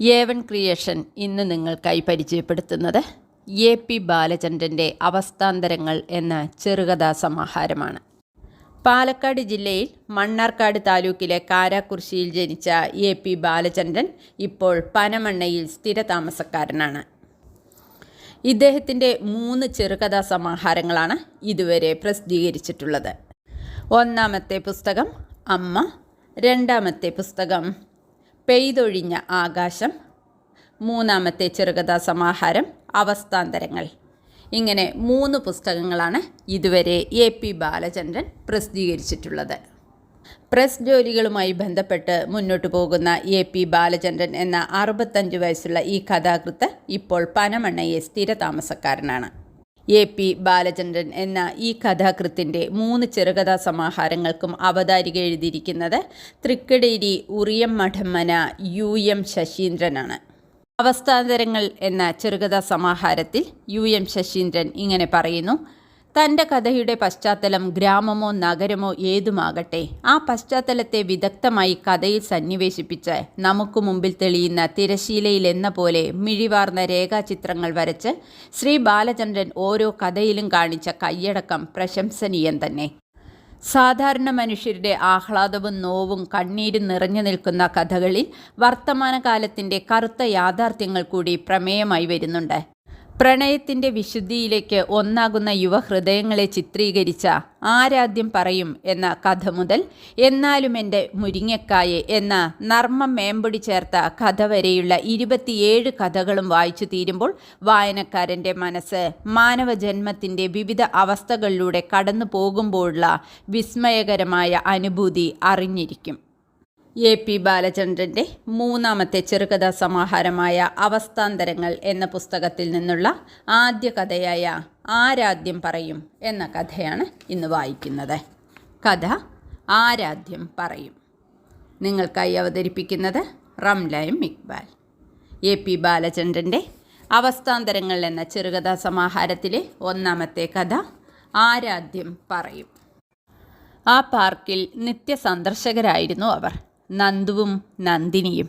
ഏവൻ creation ഇന്ന് നിങ്ങൾക്കായി പരിചയപ്പെടുത്തുന്നത് എ പി ബാലചന്ദ്രന്റെ അവസ്ഥാന്തരങ്ങൾ എന്ന ചെറുകഥാ സമാഹാരമാണ് പാലക്കാട് ജില്ലയിൽ മണ്ണാർക്കാട് താലൂക്കിലെ കാരാക്കുർശിയിൽ ജനിച്ച എ പി ബാലചന്ദ്രൻ ഇപ്പോൾ പനമണ്ണയിൽ സ്ഥിരതാമസക്കാരനാണ്. ഇദ്ദേഹത്തിന്റെ മൂന്ന് ചെറുകഥാ സമാഹാരങ്ങളാണ് ഇതുവരെ പ്രസിദ്ധീകരിച്ചിട്ടുള്ളത്. ഒന്നാമത്തെ പുസ്തകം അമ്മ രണ്ടാമത്തെ പുസ്തകം പെയ്തൊഴിഞ്ഞ ആകാശം. മൂന്നാമത്തെ ചെറുകഥാ സമാഹാരം അവസ്ഥാന്തരങ്ങൾ. ഇങ്ങനെ മൂന്ന് പുസ്തകങ്ങളാണ് ഇതുവരെ എ പി ബാലചന്ദ്രൻ പ്രസിദ്ധീകരിച്ചിട്ടുള്ളത്. പ്രസ് ജോലികളുമായി ബന്ധപ്പെട്ട് മുന്നോട്ടു പോകുന്ന എ പി ബാലചന്ദ്രൻ എന്ന അറുപത്തഞ്ച് വയസ്സുള്ള ഈ കഥാകൃത്ത് ഇപ്പോൾ പനമണ്ണയെ സ്ഥിരതാമസക്കാരനാണ്. എ പി ബാലചന്ദ്രൻ എന്ന ഈ കഥാകൃത്തിന്റെ മൂന്ന് ചെറുകഥാ സമാഹാരങ്ങൾക്കും അവതാരിക എഴുതിയിരിക്കുന്നത് തൃക്കടേരി ഉറിയം മഠമ്മന യു എം ശശീന്ദ്രനാണ്. അവസ്ഥാന്തരങ്ങൾ എന്ന ചെറുകഥാ സമാഹാരത്തിൽ യു എം ശശീന്ദ്രൻ ഇങ്ങനെ പറയുന്നു തന്റെ കഥയുടെ പശ്ചാത്തലം ഗ്രാമമോ നഗരമോ ഏതുമാകട്ടെ ആ പശ്ചാത്തലത്തെ വിദഗ്ധമായി കഥയിൽ സന്നിവേശിപ്പിച്ച് നമുക്ക് മുമ്പിൽ തെളിയുന്ന തിരശീലയിൽ എന്ന പോലെ മിഴിവാർന്ന രേഖാചിത്രങ്ങൾ വരച്ച് ശ്രീ ബാലചന്ദ്രൻ ഓരോ കഥയിലും കാണിച്ച കയ്യടക്കം പ്രശംസനീയം തന്നെ. സാധാരണ മനുഷ്യരുടെ ആഹ്ലാദവും നോവും കണ്ണീരും നിറഞ്ഞു നിൽക്കുന്ന കഥകളിൽ വർത്തമാനകാലത്തിന്റെ കറുത്ത യാഥാർത്ഥ്യങ്ങൾ കൂടി പ്രമേയമായി വരുന്നുണ്ട്. പ്രണയത്തിന്റെ വിശുദ്ധിയിലേക്ക് ഒന്നാകുന്ന യുവഹൃദയങ്ങളെ ചിത്രീകരിച്ച ആരാദ്യം പറയും എന്ന കഥ മുതൽ എന്നാലും എന്റെ മുരിങ്ങക്കായെ എന്ന നർമ്മം മേമ്പൊടി ചേർത്ത കഥ വരെയുള്ള ഇരുപത്തിയേഴ് കഥകളും വായിച്ചു തീരുമ്പോൾ വായനക്കാരന്റെ മനസ്സ് മാനവജന്മത്തിന്റെ വിവിധ അവസ്ഥകളിലൂടെ കടന്നു പോകുമ്പോഴുള്ള വിസ്മയകരമായ അനുഭൂതി അറിഞ്ഞിരിക്കും. എ പി ബാലചന്ദ്രന്റെ മൂന്നാമത്തെ ചെറുകഥാ സമാഹാരമായ അവസ്ഥാന്തരങ്ങൾ എന്ന പുസ്തകത്തിൽ നിന്നുള്ള ആദ്യ കഥയായ ആരാദ്യം പറയും എന്ന കഥയാണ് ഇന്ന് വായിക്കുന്നത്. കഥ ആരാദ്യം പറയും. നിങ്ങൾക്കായി അവതരിപ്പിക്കുന്നത് റംലയം ഇക്ബാൽ. എ പി ബാലചന്ദ്രന്റെ അവസ്ഥാന്തരങ്ങൾ എന്ന ചെറുകഥാ സമാഹാരത്തിലെ ഒന്നാമത്തെ കഥ ആരാദ്യം പറയും. ആ പാർക്കിൽ നിത്യസന്ദർശകരായിരുന്നു അവർ. നന്ദുവും നന്ദിനിയും.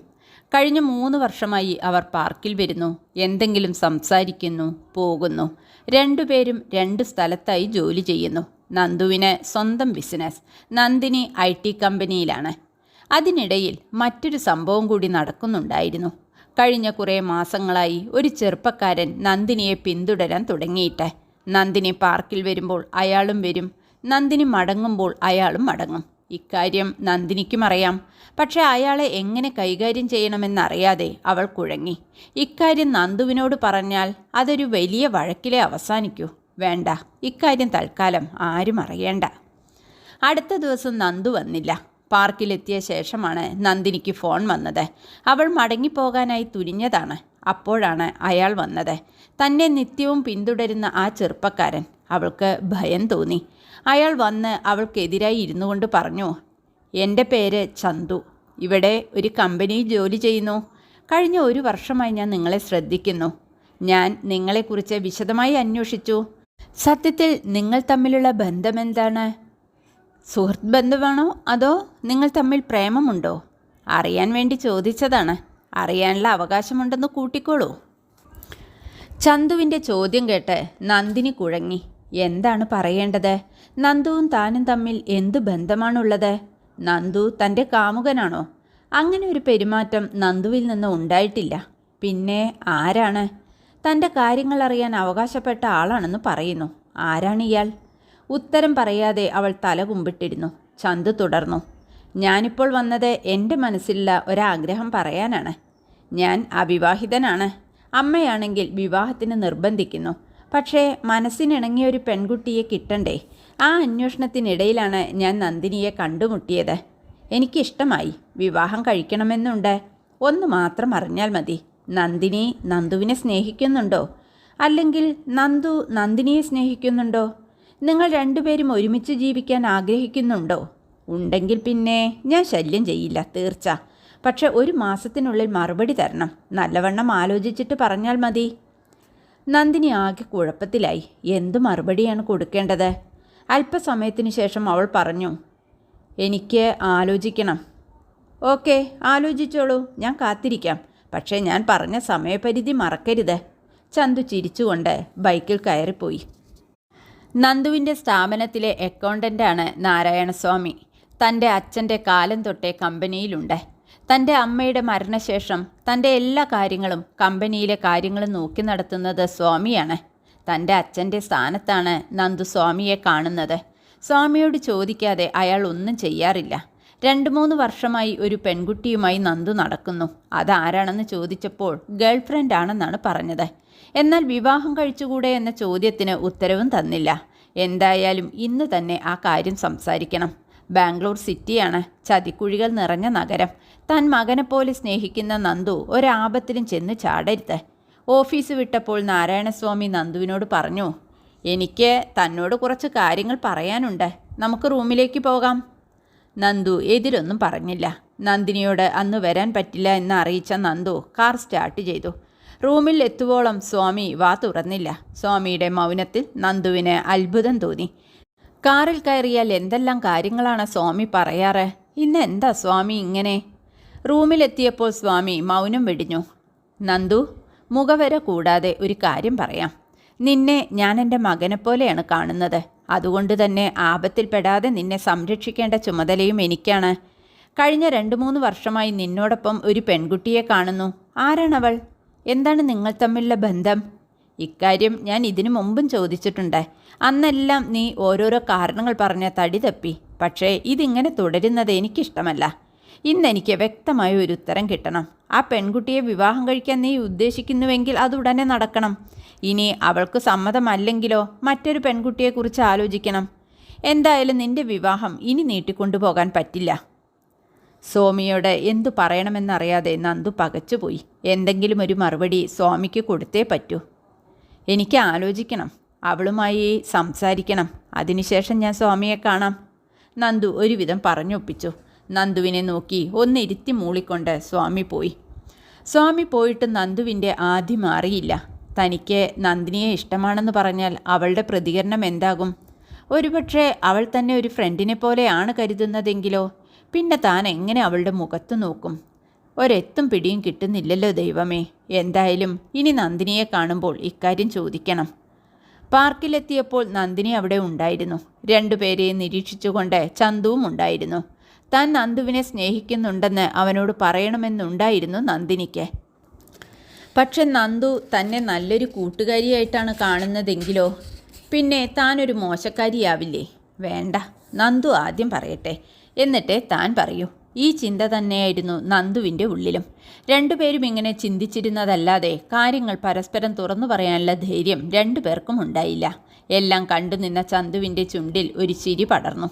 കഴിഞ്ഞ മൂന്ന് വർഷമായി അവർ പാർക്കിൽ വരുന്നു. എന്തെങ്കിലും സംസാരിക്കുന്നു പോകുന്നു. രണ്ടുപേരും രണ്ട് സ്ഥലത്തായി ജോലി ചെയ്യുന്നു. നന്ദുവിന് സ്വന്തം ബിസിനസ്. നന്ദിനി ഐ ടി കമ്പനിയിലാണ്. അതിനിടയിൽ മറ്റൊരു സംഭവം കൂടി നടക്കുന്നുണ്ടായിരുന്നു. കഴിഞ്ഞ കുറേ മാസങ്ങളായി ഒരു ചെറുപ്പക്കാരൻ നന്ദിനിയെ പിന്തുടരാൻ തുടങ്ങിയിട്ട്. നന്ദിനി പാർക്കിൽ വരുമ്പോൾ അയാളും വരും. നന്ദിനി മടങ്ങുമ്പോൾ അയാളും മടങ്ങും. ഇക്കാര്യം നന്ദിനിക്കും അറിയാം പക്ഷേ അയാളെ എങ്ങനെ കൈകാര്യം ചെയ്യണമെന്നറിയാതെ അവൾ കുഴങ്ങി. ഇക്കാര്യം നന്ദുവിനോട് പറഞ്ഞാൽ അതൊരു വലിയ വഴക്കിലെ അവസാനിക്കൂ. വേണ്ട. ഇക്കാര്യം തൽക്കാലം ആരും അറിയേണ്ട. അടുത്ത ദിവസം നന്ദു വന്നില്ല. പാർക്കിലെത്തിയ ശേഷമാണ് നന്ദിനിക്ക് ഫോൺ വന്നത്. അവൾ മടങ്ങിപ്പോകാനായി തുനിഞ്ഞതാണ്. അപ്പോഴാണ് അയാൾ വന്നത്. തന്നെ നിത്യവും പിന്തുടരുന്ന ആ ചെറുപ്പക്കാരൻ. അവൾക്ക് ഭയം തോന്നി. അയാൾ വന്ന് അവൾക്കെതിരായി ഇരുന്നു കൊണ്ട് പറഞ്ഞു എന്റെ പേര് ചന്തു. ഇവിടെ ഒരു കമ്പനിയിൽ ജോലി ചെയ്യുന്നു. കഴിഞ്ഞ ഒരു വർഷമായി ഞാൻ നിങ്ങളെ ശ്രദ്ധിക്കുന്നു. ഞാൻ നിങ്ങളെക്കുറിച്ച് വിശദമായി അന്വേഷിച്ചു. സത്യത്തിൽ നിങ്ങൾ തമ്മിലുള്ള ബന്ധമെന്താണ് സുഹൃത്ത് ബന്ധമാണോ അതോ നിങ്ങൾ തമ്മിൽ പ്രേമമുണ്ടോ? അറിയാൻ വേണ്ടി ചോദിച്ചതാണ്. അറിയാനുള്ള അവകാശമുണ്ടെന്ന് കൂട്ടിക്കോളൂ. ചന്തുവിന്റെ ചോദ്യം കേട്ട് നന്ദിനി കുഴങ്ങി. എന്താണ് പറയേണ്ടത്? നന്ദുവും താനും തമ്മിൽ എന്തു ബന്ധമാണുള്ളത്? നന്ദു തന്റെ കാമുകനാണോ? അങ്ങനെ ഒരു പെരുമാറ്റം നന്ദുവിൽ നിന്ന് ഉണ്ടായിട്ടില്ല. പിന്നെ ആരാണ്? തന്റെ കാര്യങ്ങൾ അറിയാൻ അവകാശപ്പെട്ട ആളാണെന്ന് പറയുന്നു. ആരാണ് ഇയാൾ? ഉത്തരം പറയാതെ അവൾ തല കുമ്പിട്ടിരുന്നു. ചന്ത് തുടർന്നു. ഞാനിപ്പോൾ വന്നത് എന്റെ മനസ്സിലുള്ള ഒരാഗ്രഹം പറയാനാണ്. ഞാൻ അവിവാഹിതനാണ്. അമ്മയാണെങ്കിൽ വിവാഹത്തിന് നിർബന്ധിക്കുന്നു. പക്ഷേ മനസ്സിനിണങ്ങിയ ഒരു പെൺകുട്ടിയെ കിട്ടണ്ടേ? ആ അന്വേഷണത്തിനിടയിലാണ് ഞാൻ നന്ദിനിയെ കണ്ടുമുട്ടിയത്. എനിക്കിഷ്ടമായി. വിവാഹം കഴിക്കണമെന്നുണ്ട്. ഒന്ന് മാത്രം അറിഞ്ഞാൽ മതി. നന്ദിനി നന്ദുവിനെ സ്നേഹിക്കുന്നുണ്ടോ? അല്ലെങ്കിൽ നന്ദു നന്ദിനിയെ സ്നേഹിക്കുന്നുണ്ടോ? നിങ്ങൾ രണ്ടുപേരും ഒരുമിച്ച് ജീവിക്കാൻ ആഗ്രഹിക്കുന്നുണ്ടോ? ഉണ്ടെങ്കിൽ പിന്നെ ഞാൻ ശല്യം ചെയ്യില്ല തീർച്ച. പക്ഷെ ഒരു മാസത്തിനുള്ളിൽ മറുപടി തരണം. നല്ലവണ്ണം ആലോചിച്ചിട്ട് പറഞ്ഞാൽ മതി. നന്ദിനി ആകെ കുഴപ്പത്തിലായി. എന്തു മറുപടിയാണ് കൊടുക്കേണ്ടത്? അല്പസമയത്തിന് ശേഷം അവൾ പറഞ്ഞു എനിക്ക് ആലോചിക്കണം. ഓക്കെ ആലോചിച്ചോളൂ. ഞാൻ കാത്തിരിക്കാം. പക്ഷേ ഞാൻ പറഞ്ഞ സമയപരിധി മറക്കരുത്. ചന്തു ചിരിച്ചുകൊണ്ട് ബൈക്കിൽ കയറിപ്പോയി. നന്ദുവിന്റെ സ്ഥാപനത്തിലെ അക്കൗണ്ടന്റാണ് നാരായണസ്വാമി. തന്റെ അച്ഛന്റെ കാലം തൊട്ടേ കമ്പനിയിലുണ്ട്. തന്റെ അമ്മയുടെ മരണശേഷം തന്റെ എല്ലാ കാര്യങ്ങളും കമ്പനിയിലെ കാര്യങ്ങളും നോക്കി നടത്തുന്നത് സ്വാമിയാണ്. തന്റെ അച്ഛന്റെ സ്ഥാനത്താണ് നന്ദു സ്വാമിയെ കാണുന്നത്. സ്വാമിയോട് ചോദിക്കാതെ അയാൾ ഒന്നും ചെയ്യാറില്ല. രണ്ട് മൂന്ന് വർഷമായി ഒരു പെൺകുട്ടിയുമായി നന്ദു നടക്കുന്നു. അതാരാണെന്ന് ചോദിച്ചപ്പോൾ ഗേൾഫ്രണ്ട് ആണെന്നാണ് പറഞ്ഞത്. എന്നാൽ വിവാഹം കഴിച്ചുകൂടെ എന്ന ചോദ്യത്തിന് ഉത്തരവും തന്നില്ല. എന്തായാലും ഇന്ന് തന്നെ ആ കാര്യം സംസാരിക്കണം. ബാംഗ്ലൂർ സിറ്റിയാണ് ചതിക്കുഴികൾ നിറഞ്ഞ നഗരം. താൻ മകനെപ്പോലെ സ്നേഹിക്കുന്ന നന്ദു ഒരാപത്തിലും ചെന്ന് ചാടരുത്. ഓഫീസ് വിട്ടപ്പോൾ നാരായണസ്വാമി നന്ദുവിനോട് പറഞ്ഞു എനിക്ക് തന്നോട് കുറച്ച് കാര്യങ്ങൾ പറയാനുണ്ട്. നമുക്ക് റൂമിലേക്ക് പോകാം. നന്ദു എതിരൊന്നും പറഞ്ഞില്ല. നന്ദിനിയോട് അന്ന് വരാൻ പറ്റില്ല എന്ന് അറിയിച്ച നന്ദു കാർ സ്റ്റാർട്ട് ചെയ്തു. റൂമിൽ എത്തുവോളം സ്വാമി വാ തുറന്നില്ല. സ്വാമിയുടെ മൗനത്തിൽ നന്ദുവിന് അത്ഭുതം തോന്നി. കാറിൽ കയറിയാൽ എന്തെല്ലാം കാര്യങ്ങളാണ് സ്വാമി പറയാറ്? ഇന്ന് എന്താ സ്വാമി ഇങ്ങനെ റൂമിലെത്തിയപ്പോൾ സ്വാമി മൗനം വെടിഞ്ഞു. നന്ദു മുഖവര കൂടാതെ ഒരു കാര്യം പറയാം. നിന്നെ ഞാൻ എന്റെ മകനെപ്പോലെയാണ് കാണുന്നത്. അതുകൊണ്ട് തന്നെ ആപത്തിൽപ്പെടാതെ നിന്നെ സംരക്ഷിക്കേണ്ട ചുമതലയും എനിക്കാണ്. കഴിഞ്ഞ രണ്ട് മൂന്ന് വർഷമായി നിന്നോടൊപ്പം ഒരു പെൺകുട്ടിയെ കാണുന്നു. ആരാണവൾ? എന്താണ് നിങ്ങൾ തമ്മിലുള്ള ബന്ധം? ഇക്കാര്യം ഞാൻ ഇതിനു മുമ്പും ചോദിച്ചിട്ടുണ്ട്. അന്നെല്ലാം നീ ഓരോരോ കാരണങ്ങൾ പറഞ്ഞ തടി തപ്പി. പക്ഷേ ഇതിങ്ങനെ തുടരുന്നത് എനിക്കിഷ്ടമല്ല. ഇന്നെനിക്ക് വ്യക്തമായ ഒരു ഉത്തരം കിട്ടണം. ആ പെൺകുട്ടിയെ വിവാഹം കഴിക്കാൻ നീ ഉദ്ദേശിക്കുന്നുവെങ്കിൽ അത് ഉടനെ നടക്കണം. ഇനി അവൾക്ക് സമ്മതമല്ലെങ്കിലോ മറ്റൊരു പെൺകുട്ടിയെക്കുറിച്ച് ആലോചിക്കണം. എന്തായാലും നിന്റെ വിവാഹം ഇനി നീട്ടിക്കൊണ്ടുപോകാൻ പറ്റില്ല. സ്വാമിയോട് എന്തു പറയണമെന്നറിയാതെ നന്ദു പകച്ചുപോയി. എന്തെങ്കിലും ഒരു മറുപടി സ്വാമിക്ക് കൊടുത്തേ പറ്റൂ. എനിക്ക് ആലോചിക്കണം. അവളുമായി സംസാരിക്കണം. അതിനുശേഷം ഞാൻ സ്വാമിയെ കാണാം. നന്ദു ഒരുവിധം പറഞ്ഞൊപ്പിച്ചു. നന്ദുവിനെ നോക്കി ഒന്നിരുത്തി മൂളിക്കൊണ്ട് സ്വാമി പോയി. സ്വാമി പോയിട്ട് നന്ദുവിന്റെ ആദ്യം മാറിയില്ല. തനിക്ക് നന്ദിനിയെ ഇഷ്ടമാണെന്ന് പറഞ്ഞാൽ അവളുടെ പ്രതികരണം എന്താകും? ഒരുപക്ഷെ അവൾ തന്നെ ഒരു ഫ്രണ്ടിനെ പോലെയാണ് കരുതുന്നതെങ്കിലോ? പിന്നെ താൻ എങ്ങനെ അവളുടെ മുഖത്ത് നോക്കും? ഒരെത്തും പിടിയും കിട്ടുന്നില്ലല്ലോ ദൈവമേ. എന്തായാലും ഇനി നന്ദിനിയെ കാണുമ്പോൾ ഇക്കാര്യം ചോദിക്കണം. പാർക്കിലെത്തിയപ്പോൾ നന്ദിനി അവിടെ ഉണ്ടായിരുന്നു. രണ്ടുപേരെയും നിരീക്ഷിച്ചുകൊണ്ട് ചന്തുവും ഉണ്ടായിരുന്നു. താൻ നന്ദുവിനെ സ്നേഹിക്കുന്നുണ്ടെന്ന് അവനോട് പറയണമെന്നുണ്ടായിരുന്നു നന്ദിനിക്ക്. പക്ഷെ നന്ദു തന്നെ നല്ലൊരു കൂട്ടുകാരിയായിട്ടാണ് കാണുന്നതെങ്കിലോ? പിന്നെ താനൊരു മോശക്കാരിയാവില്ലേ? വേണ്ട നന്ദു ആദ്യം പറയട്ടെ. എന്നിട്ടേ താൻ പറയൂ. ഈ ചിന്ത തന്നെയായിരുന്നു നന്ദുവിന്റെ ഉള്ളിലും. രണ്ടുപേരും ഇങ്ങനെ ചിന്തിച്ചിരുന്നതല്ലാതെ കാര്യങ്ങൾ പരസ്പരം തുറന്നു പറയാനുള്ള ധൈര്യം രണ്ടുപേർക്കും ഉണ്ടായില്ല. എല്ലാം കണ്ടുനിന്ന ചന്തുവിന്റെ ചുണ്ടിൽ ഒരു ചിരി പടർന്നു.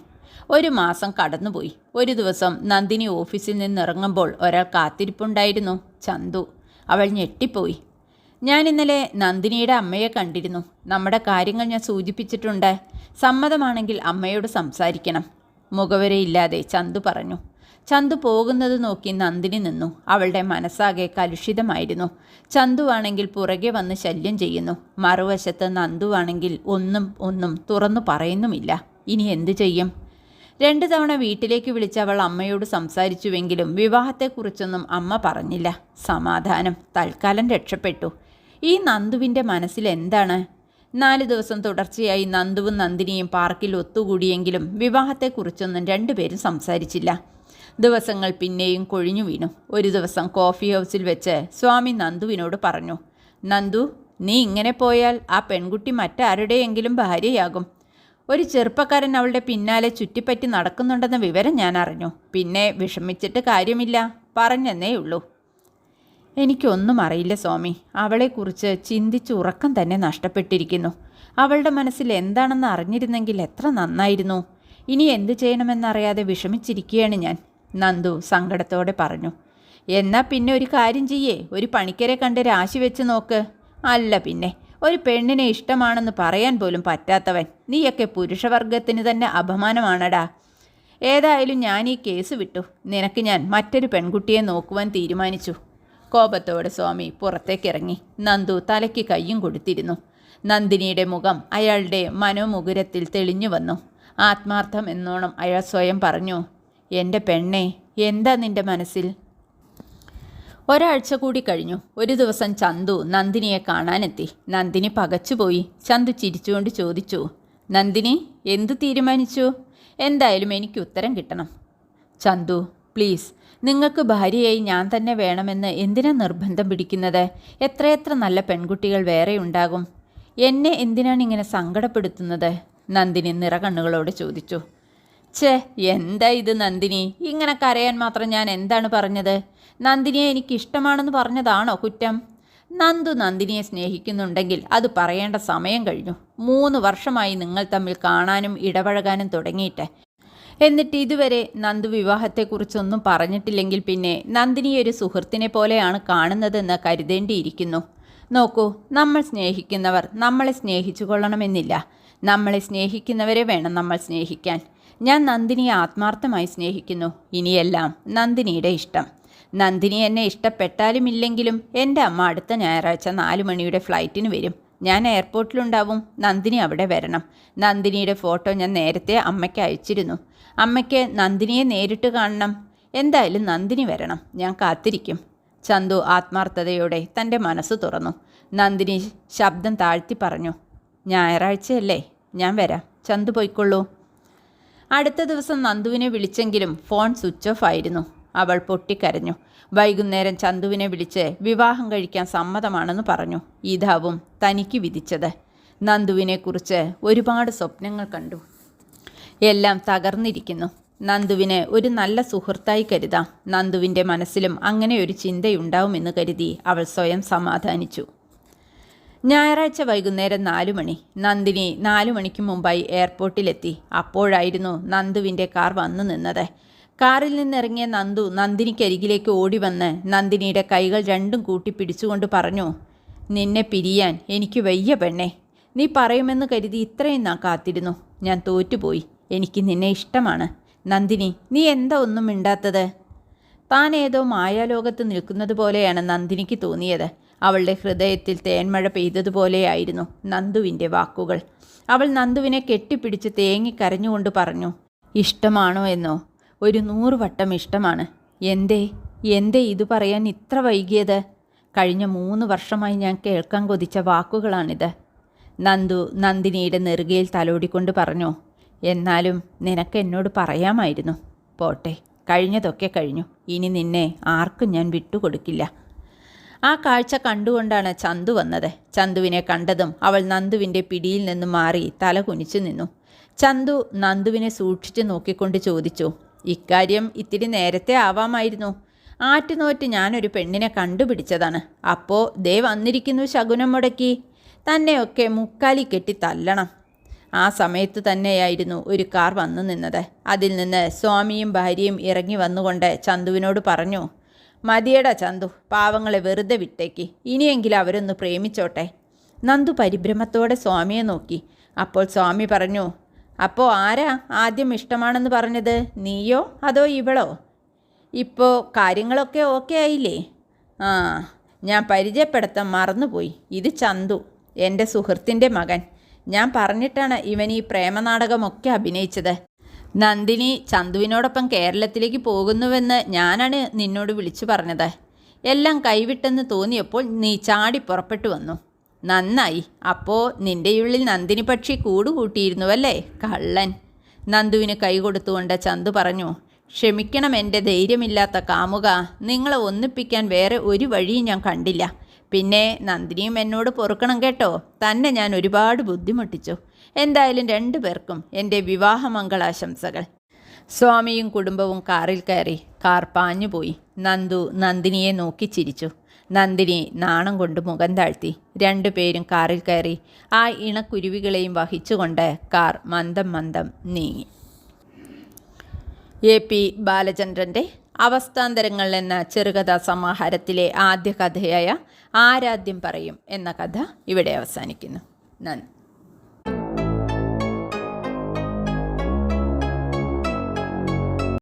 ഒരു മാസം കടന്നുപോയി. ഒരു ദിവസം നന്ദിനി ഓഫീസിൽ നിന്നിറങ്ങുമ്പോൾ ഒരാൾ കാത്തിരിപ്പുണ്ടായിരുന്നു. ചന്തു. അവൾ ഞെട്ടിപ്പോയി. ഞാൻ ഇന്നലെ നന്ദിനിയുടെ അമ്മയെ കണ്ടിരുന്നു. നമ്മുടെ കാര്യങ്ങൾ ഞാൻ സൂചിപ്പിച്ചിട്ടുണ്ട്. സമ്മതമാണെങ്കിൽ അമ്മയോട് സംസാരിക്കണം. മുഖവരയില്ലാതെ ചന്തു പറഞ്ഞു. ചന്തു പോകുന്നത് നോക്കി നന്ദിനി നിന്നു. അവളുടെ മനസ്സാകെ കലുഷിതമായിരുന്നു. ചന്തുവാണെങ്കിൽ പുറകെ വന്ന് ശല്യം ചെയ്യുന്നു. മറുവശത്ത് നന്ദുവാണെങ്കിൽ ഒന്നും ഒന്നും തുറന്നു പറയുന്നുമില്ല. ഇനി എന്തു ചെയ്യും? രണ്ടു തവണ വീട്ടിലേക്ക് വിളിച്ച് അവൾ അമ്മയോട് സംസാരിച്ചുവെങ്കിലും വിവാഹത്തെക്കുറിച്ചൊന്നും അമ്മ പറഞ്ഞില്ല. സമാധാനം. തൽക്കാലം രക്ഷപ്പെട്ടു. ഈ നന്ദുവിന്റെ മനസ്സിൽ എന്താണ്? നാല് ദിവസം തുടർച്ചയായി നന്ദുവും നന്ദിനിയും പാർക്കിൽ ഒത്തുകൂടിയെങ്കിലും വിവാഹത്തെക്കുറിച്ചൊന്നും രണ്ടുപേരും സംസാരിച്ചില്ല. ദിവസങ്ങൾ പിന്നെയും കൊഴിഞ്ഞു വീണു. ഒരു ദിവസം കോഫി ഹൗസിൽ വെച്ച് സ്വാമി നന്ദുവിനോട് പറഞ്ഞു നന്ദു നീ ഇങ്ങനെ പോയാൽ ആ പെൺകുട്ടി മറ്റാരുടെയെങ്കിലും ഭാര്യയാകും. ഒരു ചെറുപ്പക്കാരൻ അവളുടെ പിന്നാലെ ചുറ്റിപ്പറ്റി നടക്കുന്നുണ്ടെന്ന വിവരം ഞാൻ അറിഞ്ഞു. പിന്നെ വിഷമിച്ചിട്ട് കാര്യമില്ല. പറഞ്ഞെന്നേ ഉള്ളൂ. എനിക്കൊന്നും അറിയില്ല സ്വാമി. അവളെക്കുറിച്ച് ചിന്തിച്ച് ഉറക്കം തന്നെ നഷ്ടപ്പെട്ടിരിക്കുന്നു. അവളുടെ മനസ്സിൽ എന്താണെന്ന് അറിഞ്ഞിരുന്നെങ്കിൽ എത്ര നന്നായിരുന്നു. ഇനി എന്തു ചെയ്യണമെന്നറിയാതെ വിഷമിച്ചിരിക്കുകയാണ് ഞാൻ. നന്ദു സങ്കടത്തോടെ പറഞ്ഞു. എന്നാൽ പിന്നെ ഒരു കാര്യം ചെയ്യേ. ഒരു പണിക്കരെ കണ്ട് രാശി വെച്ച് നോക്ക്. അല്ല പിന്നെ. ഒരു പെണ്ണിനെ ഇഷ്ടമാണെന്ന് പറയാൻ പോലും പറ്റാത്തവൻ. നീയൊക്കെ പുരുഷവർഗത്തിന് തന്നെ അപമാനമാണടാ. ഏതായാലും ഞാൻ ഈ കേസ് വിട്ടു. നിനക്ക് ഞാൻ മറ്റൊരു പെൺകുട്ടിയെ നോക്കുവാൻ തീരുമാനിച്ചു. കോപത്തോടെ സ്വാമി പുറത്തേക്കിറങ്ങി. നന്ദു തലയ്ക്ക് കയ്യും കൊടുത്തിരുന്നു. നന്ദിനിയുടെ മുഖം അയാളുടെ മനോമുകുരത്തിൽ തെളിഞ്ഞു വന്നു. ആത്മാർത്ഥം എന്നോണം അയാൾ സ്വയം പറഞ്ഞു എന്റെ പെണ്ണേ എന്താ നിന്റെ മനസ്സിൽ? ഒരാഴ്ച കൂടി കഴിഞ്ഞു. ഒരു ദിവസം ചന്തു നന്ദിനിയെ കാണാനെത്തി. നന്ദിനി പകച്ചുപോയി. ചന്തു ചിരിച്ചുകൊണ്ട് ചോദിച്ചു നന്ദിനി എന്തു തീരുമാനിച്ചു? എന്തായാലും എനിക്ക് ഉത്തരം കിട്ടണം. ചന്തു പ്ലീസ് നിങ്ങൾക്ക് ഭാര്യയായി ഞാൻ തന്നെ വേണമെന്ന് എന്തിനാ നിർബന്ധം പിടിക്കുന്നത്? എത്രയെത്ര നല്ല പെൺകുട്ടികൾ വേറെ ഉണ്ടാകും. എന്നെ എന്തിനാണ് ഇങ്ങനെ സങ്കടപ്പെടുത്തുന്നത്? നന്ദിനി നിറകണ്ണുകളോട് ചോദിച്ചു ഛേ എന്താ ഇത് നന്ദിനി? ഇങ്ങനെ കരയാൻ മാത്രം ഞാൻ എന്താണ് പറഞ്ഞത്? നന്ദിനിയെ എനിക്കിഷ്ടമാണെന്ന് പറഞ്ഞതാണോ കുറ്റം? നന്ദു നന്ദിനിയെ സ്നേഹിക്കുന്നുണ്ടെങ്കിൽ അത് പറയേണ്ട സമയം കഴിഞ്ഞു. മൂന്ന് വർഷമായി നിങ്ങൾ തമ്മിൽ കാണാനും ഇടപഴകാനും തുടങ്ങിയിട്ട്. എന്നിട്ട് ഇതുവരെ നന്ദു വിവാഹത്തെക്കുറിച്ചൊന്നും പറഞ്ഞിട്ടില്ലെങ്കിൽ പിന്നെ നന്ദിനി ഒരു സുഹൃത്തിനെ പോലെയാണ് കാണുന്നതെന്ന് കരുതേണ്ടിയിരിക്കുന്നു. നോക്കൂ നമ്മൾ സ്നേഹിക്കുന്നവർ നമ്മളെ സ്നേഹിച്ചു കൊള്ളണമെന്നില്ല നമ്മളെ സ്നേഹിക്കുന്നവരെ വേണം നമ്മൾ സ്നേഹിക്കാൻ. ഞാൻ നന്ദിനിയെ ആത്മാർത്ഥമായി സ്നേഹിക്കുന്നു. ഇനിയെല്ലാം നന്ദിനിയുടെ ഇഷ്ടം. നന്ദിനി എന്നെ ഇഷ്ടപ്പെട്ടാലും ഇല്ലെങ്കിലും എന്റെ അമ്മ അടുത്ത ഞായറാഴ്ച നാല് മണിയുടെ ഫ്ലൈറ്റിന് വരും. ഞാൻ എയർപോർട്ടിലുണ്ടാവും. നന്ദിനി അവിടെ വരണം. നന്ദിനിയുടെ ഫോട്ടോ ഞാൻ നേരത്തെ അമ്മയ്ക്ക് അയച്ചിരുന്നു. അമ്മയ്ക്ക് നന്ദിനിയെ നേരിട്ട് കാണണം. എന്തായാലും നന്ദിനി വരണം. ഞാൻ കാത്തിരിക്കും. ചന്തു ആത്മാർത്ഥതയോടെ തന്റെ മനസ്സ് തുറന്നു. നന്ദിനി ശബ്ദം താഴ്ത്തി പറഞ്ഞു. ഞായറാഴ്ചയല്ലേ? ഞാൻ വരാം. ചന്തു പോയിക്കൊള്ളൂ. അടുത്ത ദിവസം നന്ദുവിനെ വിളിച്ചെങ്കിലും ഫോൺ സ്വിച്ച് ഓഫ് ആയിരുന്നു. അവൾ പൊട്ടിക്കരഞ്ഞു. വൈകുന്നേരം ചന്തുവിനെ വിളിച്ച് വിവാഹം കഴിക്കാൻ സമ്മതമാണെന്ന് പറഞ്ഞു. ഇതാവും തനിക്ക് വിധിച്ചത്. നന്ദുവിനെക്കുറിച്ച് ഒരുപാട് സ്വപ്നങ്ങൾ കണ്ടു. എല്ലാം തകർന്നിരിക്കുന്നു. നന്ദുവിനെ ഒരു നല്ല സുഹൃത്തായി കരുതാം. നന്ദുവിന്റെ മനസ്സിലും അങ്ങനെ ഒരു ചിന്തയുണ്ടാവുമെന്ന് കരുതി അവൾ സ്വയം സമാധാനിച്ചു. ഞായറാഴ്ച വൈകുന്നേരം നാലു മണി. നന്ദിനി നാലു മണിക്ക് മുമ്പായി എയർപോർട്ടിലെത്തി. അപ്പോഴായിരുന്നു നന്ദുവിന്റെ കാർ വന്നു നിന്നത്. കാറിൽ നിന്നിറങ്ങിയ നന്ദു നന്ദിനിക്കരികിലേക്ക് ഓടി വന്ന് നന്ദിനിയുടെ കൈകൾ രണ്ടും കൂട്ടി പിടിച്ചുകൊണ്ട് പറഞ്ഞു നിന്നെ പിരിയാൻ എനിക്ക് വയ്യ പെണ്ണെ. നീ പറയുമെന്ന് കരുതി ഇത്രയും നാ കാത്തിരുന്നു. ഞാൻ തോറ്റുപോയി. എനിക്ക് നിന്നെ ഇഷ്ടമാണ്. നന്ദിനി നീ എന്താ ഒന്നും മിണ്ടാത്തത്? താൻ ഏതോ മായാലോകത്ത് നിൽക്കുന്നത് പോലെയാണ് നന്ദിനിക്ക് തോന്നിയത്. അവളുടെ ഹൃദയത്തിൽ തേന്മഴ പെയ്തതുപോലെയായിരുന്നു നന്ദുവിന്റെ വാക്കുകൾ. അവൾ നന്ദുവിനെ കെട്ടിപ്പിടിച്ച് തേങ്ങി കരഞ്ഞുകൊണ്ട് പറഞ്ഞു ഇഷ്ടമാണോ എന്നോ? ഒരു നൂറ് വട്ടം ഇഷ്ടമാണ്. എന്തേ? എന്തേ ഇത് പറയാൻ ഇത്ര വൈകിയത്? കഴിഞ്ഞ മൂന്ന് വർഷമായി ഞാൻ കേൾക്കാൻ കൊതിച്ച വാക്കുകളാണിത്. നന്ദു നന്ദിനിയുടെ നെറുകയിൽ തലോടിക്കൊണ്ട് പറഞ്ഞു എന്നാലും നിനക്ക് എന്നോട് പറയാമായിരുന്നു. പോട്ടെ കഴിഞ്ഞതൊക്കെ കഴിഞ്ഞു. ഇനി നിന്നെ ആർക്കും ഞാൻ വിട്ടുകൊടുക്കില്ല. ആ കാഴ്ച കണ്ടുകൊണ്ടാണ് ചന്തു വന്നത്. ചന്തുവിനെ കണ്ടതും അവൾ നന്ദുവിന്റെ പിടിയിൽ നിന്ന് മാറി തല കുനിച്ചു നിന്നു. ചന്തു നന്ദുവിനെ സൂക്ഷിച്ചു നോക്കിക്കൊണ്ട് ചോദിച്ചു ഇക്കാര്യം ഇത്തിരി നേരത്തെ ആവാമായിരുന്നു. ആറ്റുനോറ്റ് ഞാനൊരു പെണ്ണിനെ കണ്ടുപിടിച്ചതാണ്. അപ്പോൾ ദേ വന്നിരിക്കുന്നു ശകുനം മുടക്കി. തന്നെയൊക്കെ മുക്കാലി കെട്ടി തല്ലണം. ആ സമയത്ത് തന്നെയായിരുന്നു ഒരു കാർ വന്നു നിന്നത്. അതിൽ നിന്ന് സ്വാമിയും ഭാര്യയും ഇറങ്ങി വന്നുകൊണ്ട് ചന്തുവിനോട് പറഞ്ഞു മതിയടാ ചന്തു പാവങ്ങളെ വെറുതെ വിട്ടേക്ക്. ഇനിയെങ്കിലും അവരൊന്ന് പ്രേമിച്ചോട്ടെ. നന്ദു പരിഭ്രമത്തോടെ സ്വാമിയെ നോക്കി. അപ്പോൾ സ്വാമി പറഞ്ഞു അപ്പോൾ ആരാ ആദ്യം ഇഷ്ടമാണെന്ന് പറഞ്ഞത് നീയോ അതോ ഇവളോ? ഇപ്പോൾ കാര്യങ്ങളൊക്കെ ഓക്കെ ആയില്ലേ? ആ ഞാൻ പരിചയപ്പെടുത്താൻ മറന്നുപോയി. ഇത് ചന്തു എന്റെ സുഹൃത്തിന്റെ മകൻ. ഞാൻ പറഞ്ഞിട്ടാണ് ഇവൻ ഈ പ്രേമനാടകമൊക്കെ അഭിനയിച്ചത്. നന്ദിനി ചന്തുവിനോടൊപ്പം കേരളത്തിലേക്ക് പോകുന്നുവെന്ന് ഞാനാണ് നിന്നോട് വിളിച്ചു പറഞ്ഞത്. എല്ലാം കൈവിട്ടെന്ന് തോന്നിയപ്പോൾ നീ ചാടി പുറപ്പെട്ടു വന്നു. നന്നായി. അപ്പോൾ നിന്റെ ഉള്ളിൽ നന്ദിനി പക്ഷി കൂടുകൂട്ടിയിരുന്നുവല്ലേ കള്ളൻ? നന്ദുവിന് കൈകൊടുത്തുകൊണ്ട് ചന്തു പറഞ്ഞു ക്ഷമിക്കണം എന്റെ ധൈര്യമില്ലാത്ത കാമുക. നിങ്ങളെ ഒന്നിപ്പിക്കാൻ വേറെ ഒരു വഴിയും ഞാൻ കണ്ടില്ല. പിന്നെ നന്ദിനിയും എന്നോട് പൊറുക്കണം കേട്ടോ. തന്നെ ഞാൻ ഒരുപാട് ബുദ്ധിമുട്ടിച്ചു. എന്തായാലും രണ്ടു പേർക്കും എന്റെ വിവാഹമംഗളാശംസകൾ സ്വാമിയും കുടുംബവും കാറിൽ കയറി കാർ പാഞ്ഞുപോയി നന്ദു നന്ദിനിയെ നോക്കി ചിരിച്ചു. നന്ദിനി നാണം കൊണ്ട് മുഖം താഴ്ത്തി. രണ്ടുപേരും കാറിൽ കയറി ആ ഇണക്കുരുവികളെയും വഹിച്ചുകൊണ്ട് കാർ മന്ദം മന്ദം നീങ്ങി. എ പി ബാലചന്ദ്രന്റെ അവസ്ഥാന്തരങ്ങൾ എന്ന ചെറുകഥാ സമാഹാരത്തിലെ ആദ്യ കഥയായ ആരാദ്യം പറയും എന്ന കഥ ഇവിടെ അവസാനിക്കുന്നു. നന്ദി.